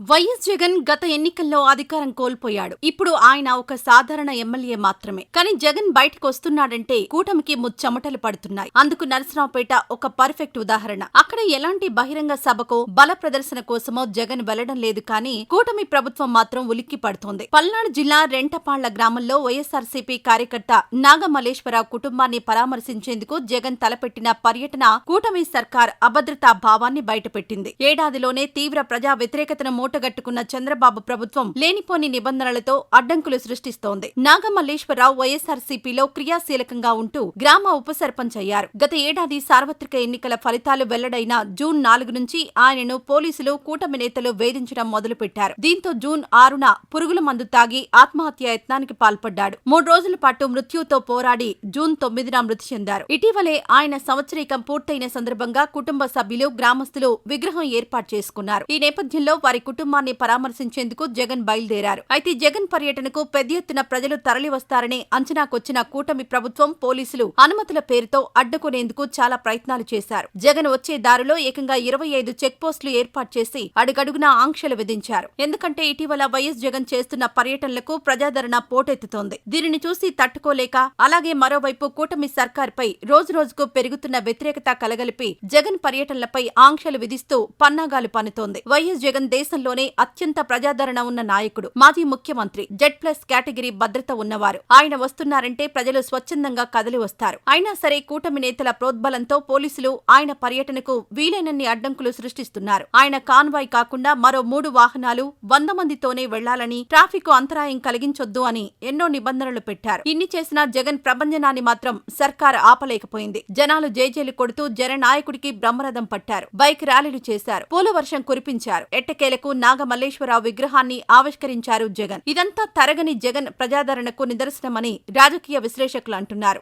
YS Jagan గత ఎన్నికల్లో అధికారం కోల్పోయాడు. ఇప్పుడు ఆయన ఒక సాధారణ ఎమ్మెల్యే మాత్రమే. కానీ జగన్ బయటకు వస్తున్నాడంటే కూటమికి ముచ్చమటలు పడుతున్నాయి. అందుకు నరసరావుపేట ఒక పర్ఫెక్ట్ ఉదాహరణ. అక్కడ ఎలాంటి బహిరంగ సభకో బల ప్రదర్శన కోసమో జగన్ వెళ్ళడం లేదు కానీ కూటమి ప్రభుత్వం మాత్రం ఉలిక్కి పడుతోంది. పల్నాడు జిల్లా రెంటపాళ్ళ గ్రామంలో వైఎస్ఆర్సీపీ కార్యకర్త నాగమల్లేశ్వరరావు కుటుంబాన్ని పరామర్శించేందుకు జగన్ తలపెట్టిన పర్యటన కూటమి సర్కార్ అభద్రతా భావాన్ని బయటపెట్టింది. ఏడాదిలోనే తీవ్ర ప్రజా వ్యతిరేకతను మూటగట్టుకున్న చంద్రబాబు ప్రభుత్వం లేనిపోని నిబంధనలతో అడ్డంకులు సృష్టిస్తోంది. నాగమల్లేశ్వరరావు వైఎస్ఆర్సీపీలో క్రియాశీలకంగా ఉంటూ గ్రామ ఉప సర్పంచ్ అయ్యారు. గత ఏడాది సార్వత్రిక ఎన్నికల ఫలితాలు వెల్లడైన జూన్ నాలుగు నుంచి ఆయనను పోలీసులు కూటమి నేతలు వేధించడం మొదలుపెట్టారు. దీంతో జూన్ ఆరున పురుగుల మందు తాగి ఆత్మహత్య యత్నానికి పాల్పడ్డాడు. మూడు రోజుల పాటు మృత్యుతో పోరాడి జూన్ తొమ్మిదిన మృతి చెందారు. ఇటీవలే ఆయన సంవత్సరీకం పూర్తయిన సందర్భంగా కుటుంబ సభ్యులు గ్రామస్తులు విగ్రహం ఏర్పాటు చేసుకున్నారు. ఈ నేపథ్యంలో వారి కుటుంబాన్ని పరామర్శించేందుకు జగన్ బయలుదేరారు. అయితే జగన్ పర్యటనకు పెద్ద ఎత్తున ప్రజలు తరలివస్తారనే అంచనాకొచ్చిన కూటమి ప్రభుత్వం పోలీసులు అనుమతుల పేరుతో అడ్డుకునేందుకు చాలా ప్రయత్నాలు చేశారు. జగన్ వచ్చే దారిలో ఏకంగా ఇరవై ఐదు చెక్ పోస్టులు ఏర్పాటు చేసి అడుగడుగునా ఆంక్షలు విధించారు. ఎందుకంటే ఇటీవల వైఎస్ జగన్ చేస్తున్న పర్యటనలకు ప్రజాదరణ పోటెత్తుతోంది. దీనిని చూసి తట్టుకోలేక అలాగే మరోవైపు కూటమి సర్కార్పై రోజు రోజుకు పెరుగుతున్న వ్యతిరేకత కలగలిపి జగన్ పర్యటనలపై ఆంక్షలు విధిస్తూ పన్నాగాలు పన్నుతోంది. వైఎస్ జగన్ దేశంలో దేశంలోనే అత్యంత ప్రజాదరణ ఉన్న నాయకుడు మాజీ ముఖ్యమంత్రి జెడ్ ప్లస్ కేటగిరీ భద్రత ఉన్నవారు. ఆయన వస్తున్నారంటే ప్రజలు స్వచ్ఛందంగా కదిలి వస్తారు. అయినా సరే కూటమి నేతల ప్రోద్బలంతో పోలీసులు ఆయన పర్యటనకు వీలైనన్ని అడ్డంకులు సృష్టిస్తున్నారు. ఆయన కాన్వాయ్ కాకుండా మరో మూడు వాహనాలు వంద మందితోనే వెళ్ళాలని ట్రాఫిక్ అంతరాయం కలిగించొద్దు అని ఎన్నో నిబంధనలు పెట్టారు. ఇన్ని చేసిన జగన్ ప్రబంధనాన్ని మాత్రం సర్కార్ ఆపలేకపోయింది. జనాలు జేజేలు కొడుతూ జననాయకుడికి బ్రహ్మరథం పట్టారు. బైక్ ర్యాలీలు చేశారు. పూల వర్షం కురిపించారు. ఎట్టకేలకు నాగమల్లేశ్వరరావు విగ్రహాన్ని ఆవిష్కరించారు జగన్. ఇదంతా తరగని జగన్ ప్రజాదరణకు నిదర్శనమని రాజకీయ విశ్లేషకులు అంటున్నారు.